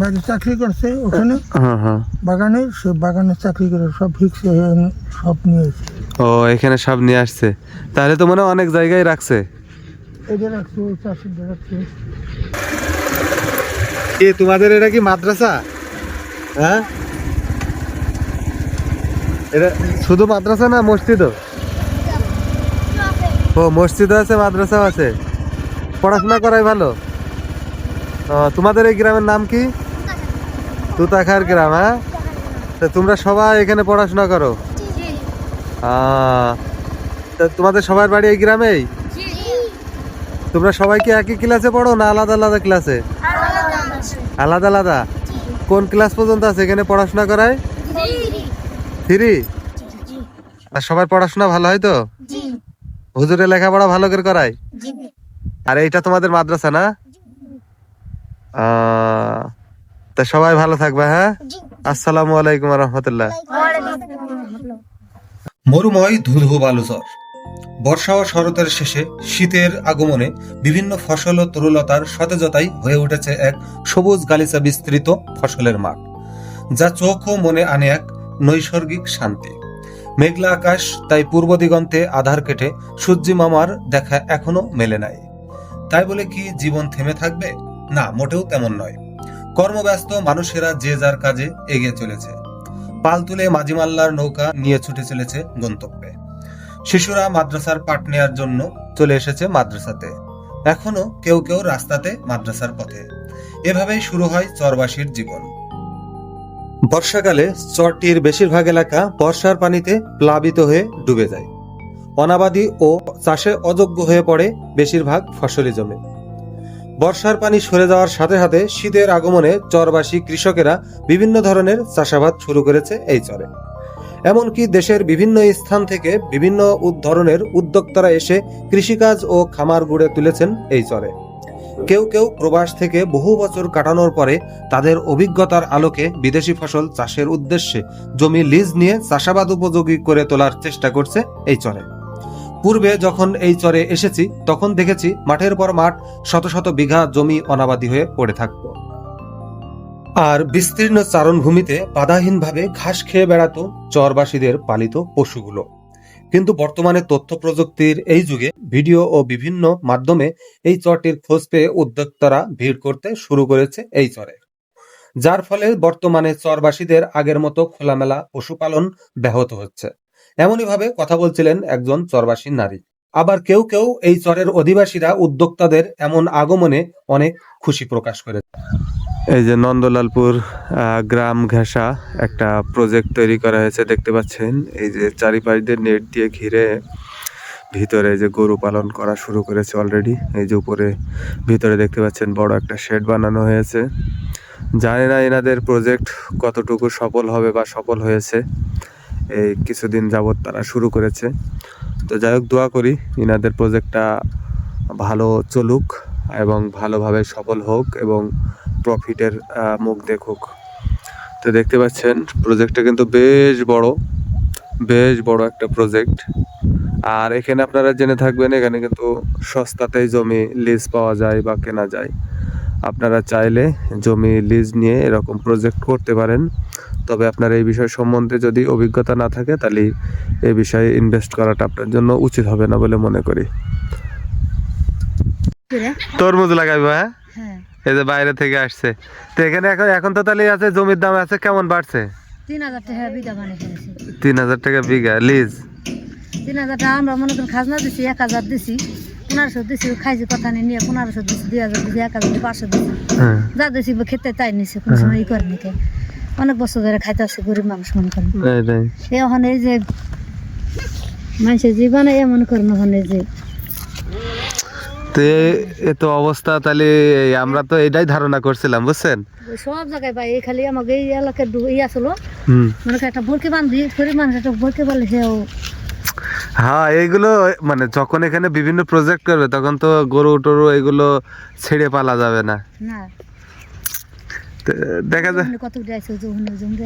বাইরে চাকরি করছে ওখানে। হ্যাঁ হ্যাঁ। বাগানে সে বাগানে চাকরি করে সব ফিক্সে সব নিয়ে এসে। ও এখানে সব নিয়ে আসছে। তাহলে তো মনে হয় অনেক জায়গায় রাখছে। এটা রাখছে ওই চাষিটা রাখছে। কি তোমাদের এটা কি মাদ্রাসা? হ্যাঁ? এটা শুধু মাদ্রাসা না মসজিদও? ও মসজিদও আছে মাদ্রাসাও আছে। পড়াশোনা করাই ভালো। ও, তোমাদের এই গ্রামের নাম কি? তুতাখার গ্রাম হ্যাঁ? তা তোমরা সবাই এখানে পড়াশোনা করো? তোমাদের সবার বাড়ি এই গ্রামেই? তোমরা সবাই কি একই ক্লাসে পড়ো না আলাদা আলাদা ক্লাসে আলাদা আলাদা কোন ক্লাস পর্যন্ত আছে? এখানে পড়াশোনা করায়? থ্রি আর সবার পড়াশোনা ভালো হয় তো? হুজুরে লেখাপড়া ভালো করে করায়? আর এইটা তোমাদের মাদ্রাসা না? আহ, তা সবাই ভালো থাকবে হ্যাঁ? আসসালামু আলাইকুম রহমতুল্লাহ। মরুময় ধুধু বালুচর বর্ষা ও শরতের শেষে শীতের আগমনে বিভিন্ন ফসল ও তরুলতার সতেজতাই হয়ে উঠেছে এক সবুজ গালিচা বিস্তৃত ফসলের মাঠ যা চোখ ও মনে আনে এক নৈসর্গিক শান্তি। মেঘলা আকাশ তাই পূর্ব দিগন্তে আধার কেটে সূর্যি মামার দেখা এখনও মেলে নাই। তাই বলে কি জীবন থেমে থাকবে? না মোটেও তেমন নয়। কর্মব্যস্ত মানুষেরা যে যার কাজে এগিয়ে চলেছে। পাল তুলে মাঝিমাল্লার নৌকা নিয়ে ছুটে চলেছে গন্তব্যে। শিশুরা মাদ্রাসার পাঠ নেয়ার জন্য চলে এসেছে মাদ্রাসাতে। এখনও কেউ কেউ রাস্তাতে মাদ্রাসার পথে। এভাবেই শুরু হয় চরবাসীর জীবন। বর্ষাকালে চরটির বেশিরভাগ এলাকা বর্ষার পানিতে প্লাবিত হয়ে ডুবে যায়। অনাবাদি ও চাষে অযোগ্য হয়ে পড়ে বেশিরভাগ ফসলি জমি। বর্ষার পানি সরে যাওয়ার সাথে সাথে শীতের আগমনে চরবাসী কৃষকেরা বিভিন্ন ধরনের চাষাবাদ শুরু করেছে এই চরে। এমনকি দেশের বিভিন্ন স্থান থেকে বিভিন্ন ধরনের উদ্যোক্তারা এসে কৃষিকাজ ও খামার গড়ে তুলেছেন এই চরে। কেউ কেউ প্রবাস থেকে বহু বছর কাটানোর পরে তাদের অভিজ্ঞতার আলোকে বিদেশি ফসল চাষের উদ্দেশ্যে জমি লিজ নিয়ে চাষাবাদ উপযোগী করে তোলার চেষ্টা করছে এই চরে। পূর্বে যখন এই চরে এসেছি, তখন দেখেছি মাঠের পর মাঠ শত শত বিঘা জমি অনাবাদি হয়ে পড়ে থাকত। আর বিস্তীর্ণ চারণভূমিতে বাধাহীনভাবে ঘাস খেয়ে বেড়াতো চরবাসীদের পালিত পশুগুলো। কিন্তু বর্তমানে তথ্য প্রযুক্তির এই যুগে ভিডিও ও বিভিন্ন মাধ্যমে এই চরটির খোঁজ পেয়ে উদ্যোক্তারা ভিড় করতে শুরু করেছে এই চরে। যার ফলে বর্তমানে চরবাসীদের আগের মতো খোলামেলা পশুপালন ব্যাহত হচ্ছে। এমনইভাবে কথা বলছিলেন একজন চরবাসী নারী। আবার কেউ কেউ এই চরের অধিবাসীরা উদ্যোক্তাদের এমন আগমনে অনেক খুশি প্রকাশ করে এই যে নন্দলালপুর গ্রাম ঘেঁষা একটা প্রজেক্ট তৈরি করা হয়েছে, দেখতে পাচ্ছেন? এই যে চারিপাশ দিয়ে নেট দিয়ে ঘিরে ভিতরে যে গরু পালন করা শুরু করেছে অলরেডি এই যে উপরে ভিতরে দেখতে পাচ্ছেন বড় একটা শেড বানানো হয়েছে। জানি না এনাদের প্রজেক্ট কতটুকু সফল হবে বা সফল হয়েছে। এই কিছুদিন যাবৎ তারা শুরু করেছে। তো যাই হোক দোয়া করি এনাদের প্রজেক্টটা ভালো চলুক এবং ভালোভাবে সফল হোক এবং প্রফিটের মুখ দেখুক। তো দেখতে পাচ্ছেন, প্রজেক্টটা কিন্তু বেশ বড় বেশ বড় একটা প্রজেক্ট। আর এখানে আপনারা জেনে থাকবেন, এখানে কিন্তু সস্তাতেই জমি লিজ পাওয়া যায় বা কেনা যায়। আপনারা চাইলে জমি লিজ নিয়ে এরকম প্রজেক্ট করতে পারেন। তবে আপনার এই বিষয় সম্বন্ধে যদি অভিজ্ঞতা না থাকে তাহলে এই বিষয়ে ইনভেস্ট করাটা আপনার জন্য উচিত হবে না বলে মনে করি। তরমুজ লাগাইবো হ্যাঁ? হ্যাঁ। এই যে বাইরে থেকে আসছে। তো এখানে এখন এখন তো তাহলে আছে জমির দাম আছে কেমন বাড়ছে? তিন হাজার টাকা বিঘা মানে তিন হাজার টাকা বিঘা লিজ? তিন হাজার টাকা আমরা মনে করেন খাজনা দিছি এক হাজার দিছি পনেরোশো দিছি খাইছি কথা নিয়ে নিয়ে পনেরোশো দিছি দুই হাজার দিছি এক হাজার দিছি, পাঁচশো দিছি। হ্যাঁ। যা দিছি খেতে তাই নিছি কোনো সময় ই করে নিকে অনেক বছর ধরে খাইতে আসছে গরিব মানুষ মনে করেন। এখন এই যে মানুষের জীবনে এমন করেন ওখানে যে তো এ- এ তো অবস্থা তাহলে আমরা তো এটাই ধারণা করছিলাম বুঝছেন? সব জায়গায় পাই এই খালি আমাকে এই এলাকার ডু- ই আসলো মনে একটা ভরকে বান্ধি গরিব মানুষ একটা ভরকে বলে সেও হ্যাঁ এইগুলো মানে যখন এখানে বিভিন্ন প্রজেক্ট করবে তখন তো গরু টরু এগুলো ছেড়ে পালা যাবে না। না। দেখা যায়। কত জমি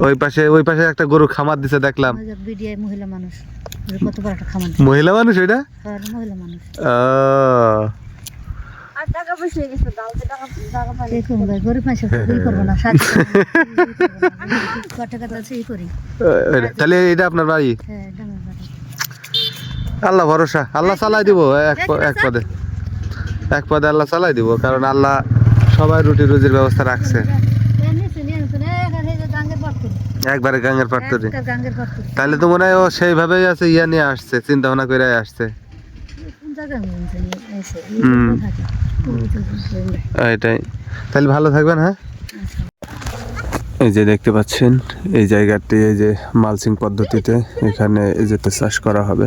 ওই পাশে ওই পাশে একটা গরু খামার দিছে দেখলাম। বিডিআই মহিলা মানুষ ওই কত বড় একটা খামার মহিলা মানুষ এটা? আর মহিলা মানুষ। ও। দেখুন ভাই গরিব মানুষ ই করব না সাহায্য কত কথা আছে ই করি। তাহলে এটা আপনার বাড়ি? হ্যাঁ বাড়ি। আল্লাহ ভরসা আল্লাহ চালাই দিব এক প- এক পদে। এক পদে আল্লাহ চালাই দিব কারণ আল্লাহ সবাই রুটি রুজির ব্যবস্থা রাখছে। একবারে গাঙ্গের পাত্তরি গাঙ্গের পাট করি তাহলে তো মনে হয় ও সেইভাবেই আছে ইয়া নিয়ে আসছে চিন্তা ভাবনা করে আসছে। হুম। এটাই। তাহলে ভালো থাকবেন হ্যাঁ? এই যে দেখতে পাচ্ছেন এই জায়গাটি এই যে মালচিং পদ্ধতিতে এখানে এই যে চাষ করা হবে।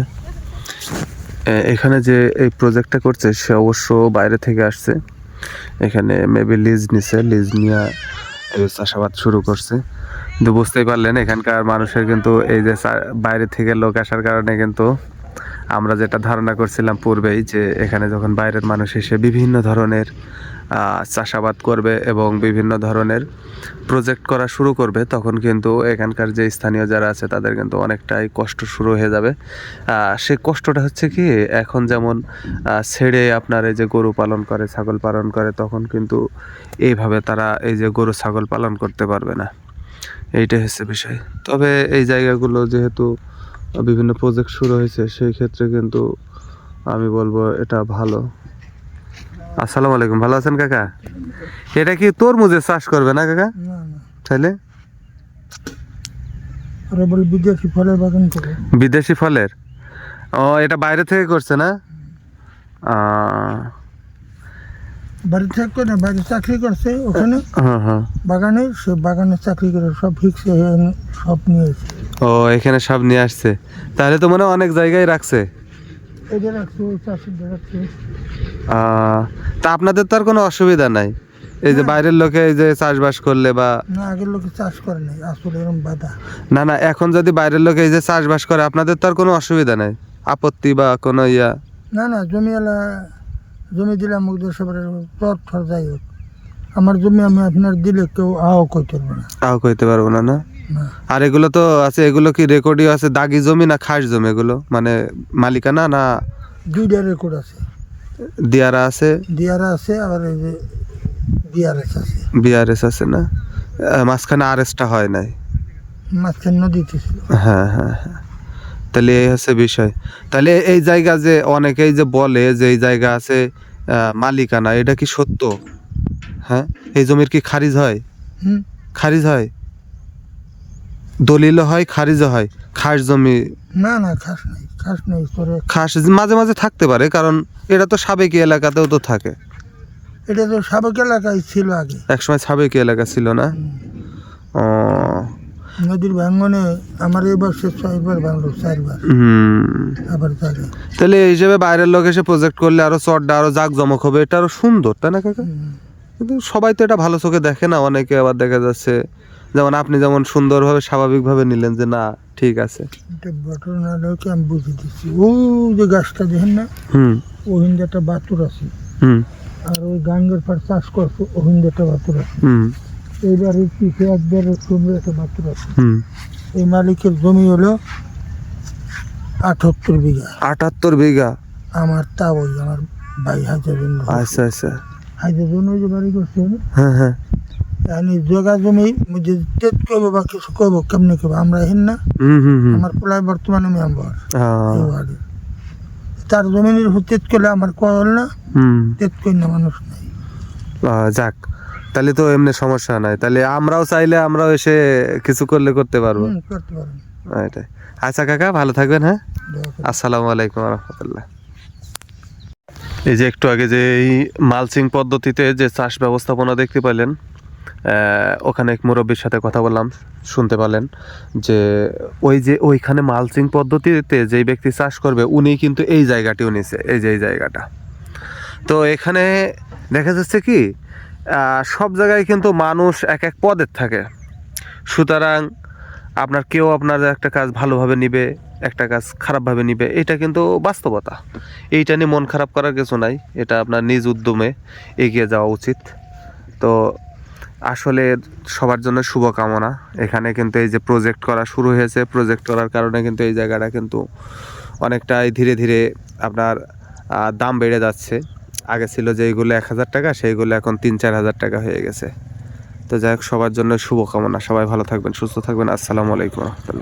এখানে যে এই প্রজেক্টটা করছে সে অবশ্য বাইরে থেকে আসছে। এখানে মেবি লিজ নিছে লিজ নিয়ে চাষাবাদ শুরু করছে। কিন্তু বুঝতেই পারলেন, এখানকার মানুষের কিন্তু এই যে বাইরে থেকে লোক আসার কারণে কিন্তু আমরা যেটা ধারণা করছিলাম পূর্বেই যে এখানে যখন বাইরের মানুষ এসে বিভিন্ন ধরনের চাষাবাদ করবে এবং বিভিন্ন ধরনের প্রজেক্ট করা শুরু করবে, তখন কিন্তু এখানকার যে স্থানীয় যারা আছে তাদের কিন্তু অনেকটাই কষ্ট শুরু হয়ে যাবে। সে কষ্টটা হচ্ছে কি, এখন যেমন ছেড়ে আপনার এই যে গরু পালন করে, ছাগল পালন করে, তখন কিন্তু এইভাবে তারা এই যে গরু, ছাগল পালন করতে পারবে না। এইটাই হচ্ছে বিষয়। তবে এই জায়গাগুলো যেহেতু বিভিন্ন প্রজেক্ট শুরু হয়েছে, সেই ক্ষেত্রে কিন্তু আমি বলব এটা ভালো। আসসালামু আলাইকুম ভালো আছেন কাকা? এটা কি তরমুজের চাষ করবে না কাকা? তাহলে বিদেশি ফলের বাগান করে। বিদেশি ফলের? ও এটা বাইরে থেকে করছে না? আহ, বাড়ি থাকতো না বাড়ি চাকরি করছে ওখানে। বাগানে সে বাগানে চাকরি করে সব ফিক্সে সব নিয়ে ও এখানে সব নিয়ে আসছে। তাহলে তো মনে অনেক জায়গায় রাখছে। এটা রাখছে চাষিদের রাখছে তা আপনাদের তো আর কোনো অসুবিধা নাই? এই যে বাইরের লোকে এই যে চাষবাস করলে বা না আগের লোকে চাষ করে নাই আসলে এরকম বাধা। না না এখন যদি বাইরের লোকে এই যে চাষবাস করে আপনাদের তো আর কোনো অসুবিধা নাই? আপত্তি বা কোনো ইয়া? না না জমিওয়ালা জমি দিলাম ওদের সবার ফর যাই হোক। আমার জমি আমি আপনার দিলে কেউ আও কইতে পারবে না। তাও কইতে পারব না না? আর এগুলো তো আছে এগুলো কি রেকর্ডিও আছে? দাগি জমি না খাস জমি এগুলো? মানে মালিকানা না দুইটা রেকর্ড আছে। দিয়ারা আছে? দিয়ারা আছে আবার এই যে বিআরএস আছে। বিআরএস আছে না? মাঝখানে আরএসটা হয় নাই। মাঝখানে নদীতে ছিল। হ্যাঁ হ্যাঁ হ্যাঁ। তাহলে এই হচ্ছে বিষয়। তাহলে এই জায়গা যে অনেকেই যে বলে যে এই জায়গা আছে মালিকানা এটা কি সত্য? হ্যাঁ? এই জমির কি খারিজ হয়? হুম। খারিজ হয়? দলিলও হয় খারিজও হয়। খাস জমি না না খাস নাই খাস নাই করে। খাস মাঝে মাঝে থাকতে পারে কারণ এটা তো সাবেকি এলাকাতেও তো থাকে। এটা তো সাবেক এলাকায় ছিল আগে। একসময় সাবেকি এলাকা ছিল না? ও। নদীর ভাঙ্গনে আমার এই বছর ছয়বার ভাঙলো চারবার। হুম। আবার জাগে তাহলে এই হিসেবে বাইরের লোক এসে প্রজেক্ট করলে আরও চড্ডা আরও জাঁকজমক হবে এটা আরও সুন্দর তাই না কাকা? কিন্তু সবাই তো এটা ভালো চোখে দেখে না অনেকে আবার দেখা যাচ্ছে যেমন আপনি যেমন সুন্দরভাবে স্বাভাবিকভাবে নিলেন যে না ঠিক আছে। ঘটনাটাকে আমি বুঝে দিচ্ছি। ও যে গাছটা দেখেন না হুম। ও একটা বাতুর আছে। হুম। আর ওই গাঙ্গের পার চাষ করছে ও একটা বাতুর আছে। হুম। এইবার এই পিঠে একবার সুন্দর একটা বাতুর আছে। হুম। এই মালিকের জমি হলো আটাত্তর বিঘা। আটাত্তর বিঘা? আমার তা ওই আমার ভাই হাজার আচ্ছা আচ্ছা। হাজার ওই যে বাড়ি করছে। হ্যাঁ হ্যাঁ। আমি জগা জমি যদি তেত করব বা কিছু করব কেমনি করব? আমরা হেন না। আমার প্রায় বর্তমানে মেম্বার। তার জমিনের তেত করলে আমার কল না তেত করি না মানুষ নাই। যাক। তাহলে তো এমনি সমস্যা নাই। তাহলে আমরাও চাইলে আমরাও এসে কিছু করলে করতে পারব। করতে এটাই আচ্ছা কাকা ভালো থাকবেন হ্যাঁ। আসসালামু আলাইকুম রহমতুল্লাহ। এই যে একটু আগে যে এই মালচিং পদ্ধতিতে যে চাষ ব্যবস্থাপনা দেখতে আহ, ওখানে এক মুরব্বীর সাথে কথা বললাম, শুনতে পারলেন যে ওই যে ওইখানে মালচিং পদ্ধতিতে যেই ব্যক্তি চাষ করবে, উনি কিন্তু এই জায়গাটিও নিছে, এই যে এই জায়গাটা। তো এখানে দেখা যাচ্ছে কি সব জায়গায় কিন্তু মানুষ এক এক পদের থাকে। সুতরাং আপনার কেউ আপনার একটা কাজ ভালোভাবে নিবে, একটা কাজ খারাপভাবে নিবে, এটা কিন্তু বাস্তবতা। এইটা নিয়ে মন খারাপ করার কিছু নাই, এটা আপনার নিজ উদ্যমে এগিয়ে যাওয়া উচিত। তো আসলে সবার জন্য শুভকামনা। এখানে কিন্তু এই যে প্রজেক্ট করা শুরু হয়েছে প্রজেক্ট করার কারণে কিন্তু এই জায়গাটা কিন্তু অনেকটাই ধীরে ধীরে আপনার দাম বেড়ে যাচ্ছে। আগে ছিল যে এইগুলো এক হাজার টাকা, সেইগুলো এখন তিন চার হাজার টাকা হয়ে গেছে। তো যাই হোক, সবার জন্য শুভকামনা। সবাই ভালো থাকবেন, সুস্থ থাকবেন। আসসালামু আলাইকুম রহমতুল্লাহ।